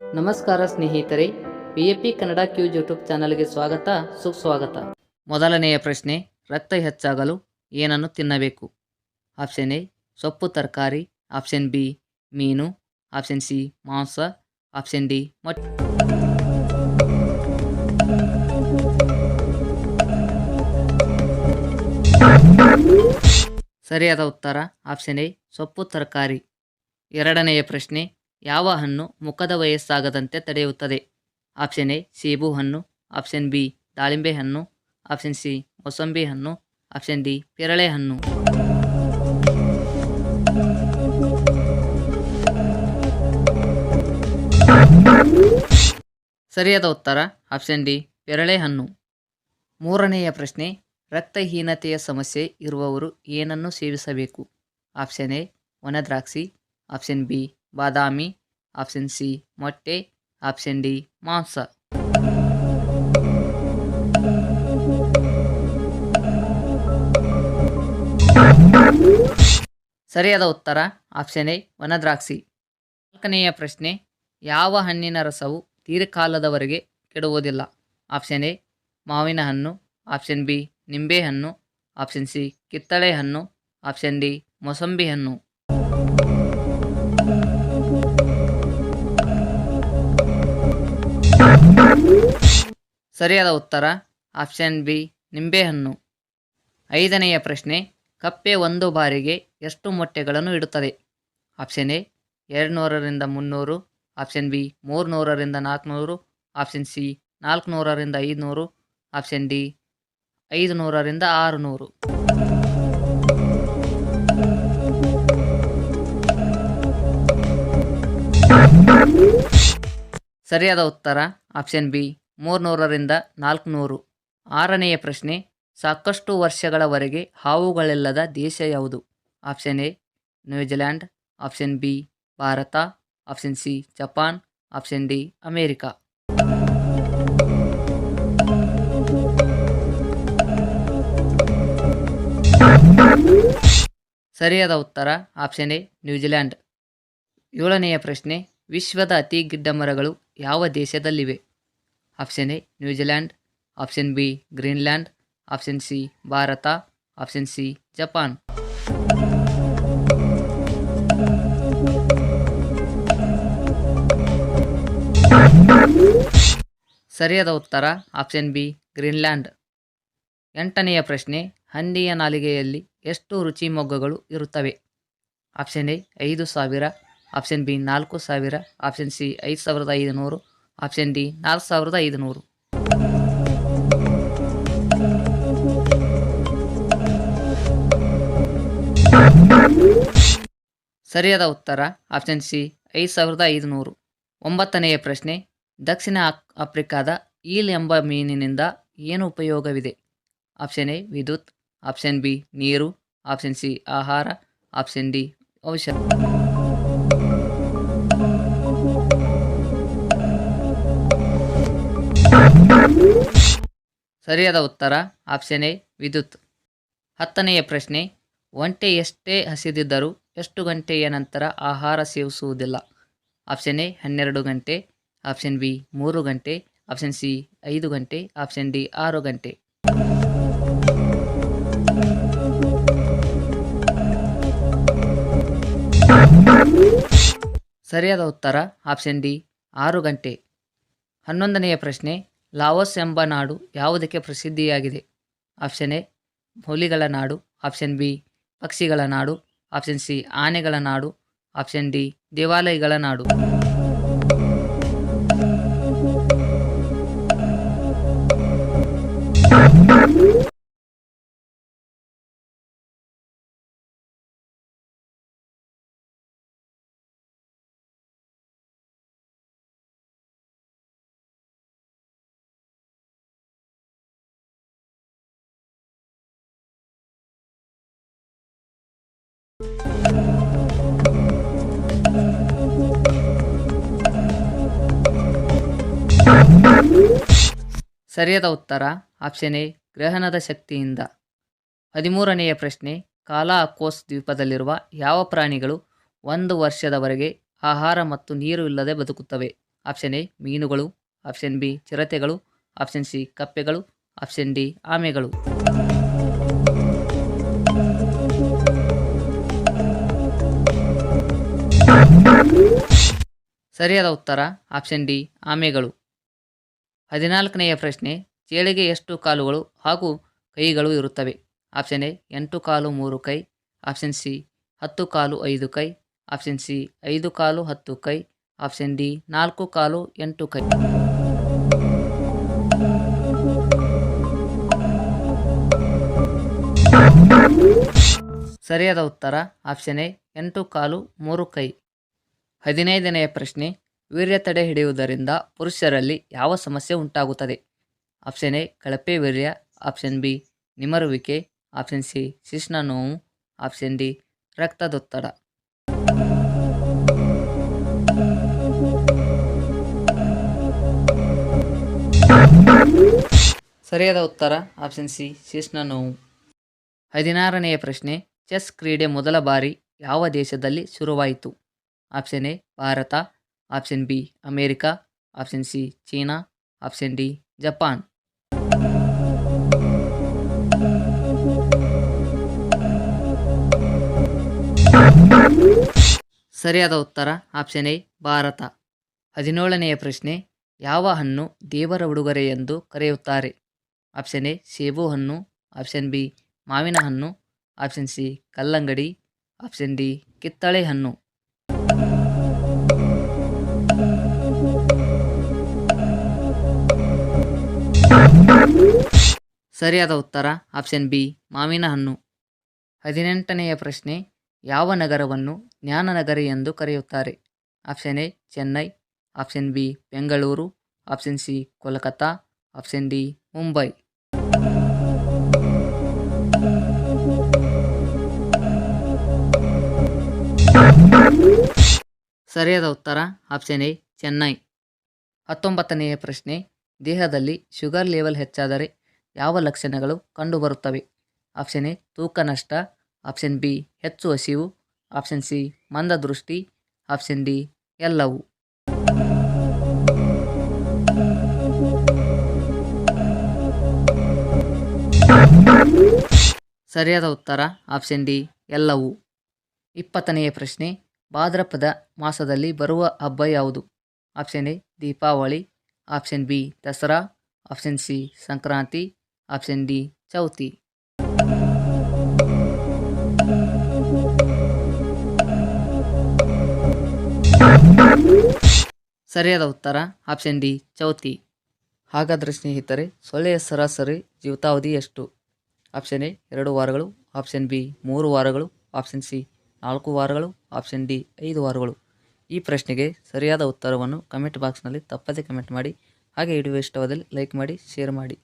ನಮಸ್ಕಾರ ಸ್ನೇಹಿತರೆ P A P Kannada quiz YouTube ಚಾನಲ್ಗೆ ಸ್ವಾಗತ, ಸುಸ್ವಾಗತ. ಮೊದಲನೆಯ ಪ್ರಶ್ನೆ, ರಕ್ತ ಹೆಚ್ಚಾಗಲು ಏನನ್ನು ತಿನ್ನಬೇಕು? ಆಪ್ಷನ್ ಎ, ಸೊಪ್ಪು ತರಕಾರಿ, ಆಪ್ಷನ್ ಬಿ, ಮೀನು, ಆಪ್ಷನ್ ಸಿ, ಮಾಂಸ, ಆಪ್ಷನ್ ಡಿ, ಮೊಟ್ಟೆ. ಸರಿಯಾದ ಉತ್ತರ, ಆಪ್ಷನ್ ಎ, ಸೊಪ್ಪು ತರಕಾರಿ. ಎರಡನೆಯ ಪ್ರಶ್ನೆ ಯಾವ ಹಣ್ಣು ಮುಖದ ವಯಸ್ಸಾಗದಂತೆ ತಡೆಯುತ್ತದೆ? ಆಪ್ಷನ್ ಎ, ಸೇಬು ಹಣ್ಣು. ಆಪ್ಷನ್ ಬಿ, ದಾಳಿಂಬೆ ಹಣ್ಣು. ಆಪ್ಷನ್ ಸಿ, ಮೊಸಂಬಿ ಹಣ್ಣು. ಆಪ್ಷನ್ ಡಿ, ಪೇರಳೆ ಹಣ್ಣು. ಸರಿಯಾದ ಉತ್ತರ, ಆಪ್ಷನ್ ಡಿ, ಪೇರಳೆ ಹಣ್ಣು. ಮೂರನೆಯ ಪ್ರಶ್ನೆ, ರಕ್ತಹೀನತೆಯ ಸಮಸ್ಯೆ ಇರುವವರು ಏನನ್ನು ಸೇವಿಸಬೇಕು? ಆಪ್ಷನ್ ಎ ಒಣದ್ರಾಕ್ಷಿ ಆಪ್ಷನ್ ಬಿ ಬಾದಾಮಿ, ಆಪ್ಷನ್ ಸಿ, ಮೊಟ್ಟೆ, ಆಪ್ಷನ್ ಡಿ, ಮಾಂಸ. ಸರಿಯಾದ ಉತ್ತರ, ಆಪ್ಷನ್ ಎ, ವನದ್ರಾಕ್ಷಿ. ನಾಲ್ಕನೆಯ ಪ್ರಶ್ನೆ, ಯಾವ ಹಣ್ಣಿನ ರಸವು ದೀರ್ಘಕಾಲದವರೆಗೆ ಕೆಡುವುದಿಲ್ಲ? ಆಪ್ಷನ್ ಎ, ಮಾವಿನ ಹಣ್ಣು. ಆಪ್ಷನ್ ಬಿ, ನಿಂಬೆ ಹಣ್ಣು. ಆಪ್ಷನ್ ಸಿ, ಕಿತ್ತಳೆ ಹಣ್ಣು. ಆಪ್ಷನ್ ಡಿ, ಮೊಸಂಬಿ ಹಣ್ಣು. ಸರಿಯಾದ ಉತ್ತರ? ಆಪ್ಷನ್ ಬಿ, ನಿಂಬೆಹಣ್ಣು. ಐದನೆಯ ಪ್ರಶ್ನೆ, ಕಪ್ಪೆ ಒಂದು ಬಾರಿಗೆ ಎಷ್ಟು ಮೊಟ್ಟೆಗಳನ್ನು ಇಡುತ್ತದೆ? ಆಪ್ಷನ್ ಎ ಎರಡು ನೂರರಿಂದ ಮುನ್ನೂರು. ಆಪ್ಷನ್ ಬಿ ಮೂರು ನೂರರಿಂದ ನಾಲ್ಕುನೂರು. ಆಪ್ಷನ್ ಸಿ ನಾಲ್ಕುನೂರರಿಂದ ಐದುನೂರು. ಆಪ್ಷನ್ ಡಿ ಐದು ನೂರರಿಂದ ಆರುನೂರು. ಸರಿಯಾದ ಉತ್ತರ? ಆಪ್ಷನ್ ಬಿ ಮೂರ್ನೂರರಿಂದ ನಾಲ್ಕುನೂರು. ಆರನೆಯ ಪ್ರಶ್ನೆ, ಸಾಕಷ್ಟು ವರ್ಷಗಳವರೆಗೆ ಹಾವುಗಳಿಲ್ಲದ ದೇಶ ಯಾವುದು? Option A, New Zealand. Option B, Bharat. Option C, Japan. Option D, America. ಸರಿಯಾದ ಉತ್ತರ, ಆಪ್ಷನ್ ಎ, ನ್ಯೂಜಿಲ್ಯಾಂಡ್. ಏಳನೆಯ ಪ್ರಶ್ನೆ, ವಿಶ್ವದ ಅತಿ ಗಿಡ್ಡ ಮರಗಳು ಯಾವ ದೇಶದಲ್ಲಿವೆ? Option A New Zealand option B, Greenland. Option C, Bharat. Option C, Japan. ಸರಿಯಾದ ಉತ್ತರ, ಆಪ್ಷನ್ ಬಿ, ಗ್ರೀನ್ಲ್ಯಾಂಡ್. ಎಂಟನೆಯ ಪ್ರಶ್ನೆ, ಹಂದಿಯ ನಾಲಿಗೆಯಲ್ಲಿ ಎಷ್ಟು ರುಚಿ ಮೊಗ್ಗುಗಳು ಇರುತ್ತವೆ? ಆಪ್ಷನ್ ಎ, ಐದು ಸಾವಿರ. ಆಪ್ಷನ್ ಬಿ, ನಾಲ್ಕು ಸಾವಿರ. ಆಪ್ಷನ್ ಸಿ, ಐದು ಸಾವಿರದ ಐದುನೂರು. ಆಪ್ಷನ್ ಡಿ ನಾಲ್ಕು ಸಾವಿರದ ಐದುನೂರು. ಸರಿಯಾದ ಉತ್ತರ, ಆಪ್ಷನ್ ಸಿ, ಐದು ಸಾವಿರದ ಐದುನೂರು. ಒಂಬತ್ತನೆಯ ಪ್ರಶ್ನೆ, ದಕ್ಷಿಣ ಆಫ್ರಿಕಾದ ಈಲ್ ಎಂಬ ಮೀನಿನಿಂದ ಏನು ಉಪಯೋಗವಿದೆ? ಆಪ್ಷನ್ ಎ, ವಿದ್ಯುತ್. ಆಪ್ಷನ್ ಬಿ, ನೀರು. ಆಪ್ಷನ್ ಸಿ, ಆಹಾರ. ಆಪ್ಷನ್ ಡಿ, ಔಷಧ. ಸರಿಯಾದ ಉತ್ತರ? ಆಪ್ಷನ್ ಎ, ವಿದ್ಯುತ್. ಹತ್ತನೆಯ ಪ್ರಶ್ನೆ, ಒಂಟೆ ಎಷ್ಟೇ ಹಸಿದಿದ್ದರೂ ಎಷ್ಟು ಗಂಟೆಯ ನಂತರ ಆಹಾರ ಸೇವಿಸುವುದಿಲ್ಲ? ಆಪ್ಷನ್ ಎ, ಹನ್ನೆರಡು ಗಂಟೆ. ಆಪ್ಷನ್ ಬಿ, ಮೂರು ಗಂಟೆ. ಆಪ್ಷನ್ ಸಿ, ಐದು ಗಂಟೆ. ಆಪ್ಷನ್ ಡಿ, ಆರು ಗಂಟೆ. ಸರಿಯಾದ ಉತ್ತರ? ಆಪ್ಷನ್ ಡಿ, ಆರು ಗಂಟೆ. ಹನ್ನೊಂದನೆಯ ಪ್ರಶ್ನೆ ಲಾವೋಸ್ ಎಂಬ ನಾಡು ಯಾವುದಕ್ಕೆ ಪ್ರಸಿದ್ಧಿಯಾಗಿದೆ? ಆಪ್ಷನ್ ಎ, ಹುಲಿಗಳ ನಾಡು. ಆಪ್ಷನ್ ಬಿ, ಪಕ್ಷಿಗಳ ನಾಡು. ಆಪ್ಷನ್ ಸಿ, ಆನೆಗಳ ನಾಡು. ಆಪ್ಷನ್ ಡಿ, ದೇವಾಲಯಗಳ ನಾಡು. ಸರಿಯಾದ ಉತ್ತರ ಆಪ್ಷನ್ ಎ ಗ್ರಹಣದ ಶಕ್ತಿಯಿಂದ. ಹದಿಮೂರನೆಯ ಪ್ರಶ್ನೆ ಕಾಲಾಕೋಸ್ ದ್ವೀಪದಲ್ಲಿರುವ ಯಾವ ಪ್ರಾಣಿಗಳು ಒಂದು ವರ್ಷದವರೆಗೆ ಆಹಾರ ಮತ್ತು ನೀರು ಇಲ್ಲದೆ ಬದುಕುತ್ತವೆ? ಆಪ್ಷನ್ ಎ ಮೀನುಗಳು. ಆಪ್ಷನ್ ಬಿ ಚಿರತೆಗಳು. ಆಪ್ಷನ್ ಸಿ ಕಪ್ಪೆಗಳು. ಆಪ್ಷನ್ ಡಿ ಆಮೆಗಳು. ಸರಿಯಾದ ಉತ್ತರ ಆಪ್ಷನ್ ಡಿ ಆಮೆಗಳು. ಹದಿನಾಲ್ಕನೆಯ ಪ್ರಶ್ನೆ, ಚೇಳಿಗೆ ಎಷ್ಟು ಕಾಲುಗಳು ಹಾಗೂ ಕೈಗಳು ಇರುತ್ತವೆ? ಆಪ್ಷನ್ ಎ, ಎಂಟು ಕಾಲು ಮೂರು ಕೈ. ಆಪ್ಷನ್ ಸಿ, ಹತ್ತು ಕಾಲು ಐದು ಕೈ. ಆಪ್ಷನ್ ಸಿ, ಐದು ಕಾಲು ಹತ್ತು ಕೈ. ಆಪ್ಷನ್ ಡಿ, ನಾಲ್ಕು ಕಾಲು ಎಂಟು ಕೈ. ಸರಿಯಾದ ಉತ್ತರ, ಆಪ್ಷನ್ ಎ, ಎಂಟು ಕಾಲು ಮೂರು ಕೈ. ಹದಿನೈದನೆಯ ಪ್ರಶ್ನೆ ವೀರ್ಯ ತಡೆ ಹಿಡಿಯುವುದರಿಂದ ಪುರುಷರಲ್ಲಿ ಯಾವ ಸಮಸ್ಯೆ ಉಂಟಾಗುತ್ತದೆ? ಆಪ್ಷನ್ ಎ, ಕಳಪೆ ವೀರ್ಯ. ಆಪ್ಷನ್ ಬಿ, ನಿಮರುವಿಕೆ. ಆಪ್ಷನ್ ಸಿ ಶಿಶ್ನ ನೋವು. ಆಪ್ಷನ್ ಡಿ, ರಕ್ತದೊತ್ತಡ. ಸರಿಯಾದ ಉತ್ತರ, ಆಪ್ಷನ್ ಸಿ ಶಿಶ್ನ ನೋವು. ಹದಿನಾರನೆಯ ಪ್ರಶ್ನೆ, ಚೆಸ್ ಕ್ರೀಡೆ ಮೊದಲ ಬಾರಿ ಯಾವ ದೇಶದಲ್ಲಿ ಶುರುವಾಯಿತು? Option A, Bharat. Option B America option C China option D Japan ಸರಿಯಾದ ಉತ್ತರ ಆಪ್ಷನ್ ಎ ಭಾರತ. ಹದಿನೇಳನೆಯ ಪ್ರಶ್ನೆ, ಯಾವ ಹಣ್ಣು ದೇವರ ಉಡುಗೊರೆ ಎಂದು ಕರೆಯುತ್ತಾರೆ? ಆಪ್ಷನ್ ಎ ಸೇಬು ಹಣ್ಣು. ಆಪ್ಷನ್ ಬಿ ಮಾವಿನ ಹಣ್ಣು. ಆಪ್ಷನ್ ಸಿ ಕಲ್ಲಂಗಡಿ. ಆಪ್ಷನ್ ಡಿ ಕಿತ್ತಳೆ ಹಣ್ಣು. ಸರಿಯಾದ ಉತ್ತರ? ಆಪ್ಷನ್ ಬಿ, ಮಾವಿನ ಹಣ್ಣು. ಹದಿನೆಂಟನೆಯ ಪ್ರಶ್ನೆ, ಯಾವ ನಗರವನ್ನು ಜ್ಞಾನನಗರಿ ಎಂದು ಕರೆಯುತ್ತಾರೆ? Option A, Chennai. Option B, Bengaluru. Option C, Kolkata. Option D, Mumbai. ಸರಿಯಾದ ಉತ್ತರ? Option A, Chennai. ಹತ್ತೊಂಬತ್ತನೆಯ ಪ್ರಶ್ನೆ, ದೇಹದಲ್ಲಿ ಶುಗರ್ ಲೆವೆಲ್ ಹೆಚ್ಚಾದರೆ ಯಾವ ಲಕ್ಷಣಗಳು ಕಂಡುಬರುತ್ತವೆ? ಆಪ್ಷನ್ ಎ, ತೂಕ ನಷ್ಟ. ಆಪ್ಷನ್ ಬಿ, ಹೆಚ್ಚು ಹಸಿವು. ಆಪ್ಷನ್ ಸಿ ಮಂದದೃಷ್ಟಿ ಆಪ್ಷನ್ ಡಿ, ಎಲ್ಲವು. ಸರಿಯಾದ ಉತ್ತರ, ಆಪ್ಷನ್ ಡಿ, ಎಲ್ಲವು. ಇಪ್ಪತ್ತನೆಯ ಪ್ರಶ್ನೆ, ಭಾದ್ರಪದ ಮಾಸದಲ್ಲಿ ಬರುವ ಹಬ್ಬ ಯಾವುದು? Option A, Deepavali. Option B, Dasara. Option C, Sankranti. Option D, Chauthi. ಸರಿಯಾದ ಉತ್ತರ, ಆಪ್ಷನ್ ಡಿ, ಚೌತಿ. ಹಾಗಾದರೆ ಸ್ನೇಹಿತರೆ, ಸೊಳ್ಳೆಯ ಸರಾಸರಿ ಜೀವಿತಾವಧಿ ಎಷ್ಟು? ಆಪ್ಷನ್ ಎ, ಎರಡು ವಾರಗಳು. ಆಪ್ಷನ್ ಬಿ, ಮೂರು ವಾರಗಳು. ಆಪ್ಷನ್ ಸಿ, ನಾಲ್ಕು ವಾರಗಳು. ಆಪ್ಷನ್ ಡಿ, ಐದು ವಾರಗಳು. ಈ ಪ್ರಶ್ನೆಗೆ ಸರಿಯಾದ ಉತ್ತರವನ್ನು ಕಮೆಂಟ್ ಬಾಕ್ಸ್ನಲ್ಲಿ ತಪ್ಪದೇ ಕಮೆಂಟ್ ಮಾಡಿ. ಹಾಗೆ ವಿಡಿಯೋ ಇಷ್ಟವಾದಲ್ಲಿ ಲೈಕ್ ಮಾಡಿ, ಶೇರ್ ಮಾಡಿ.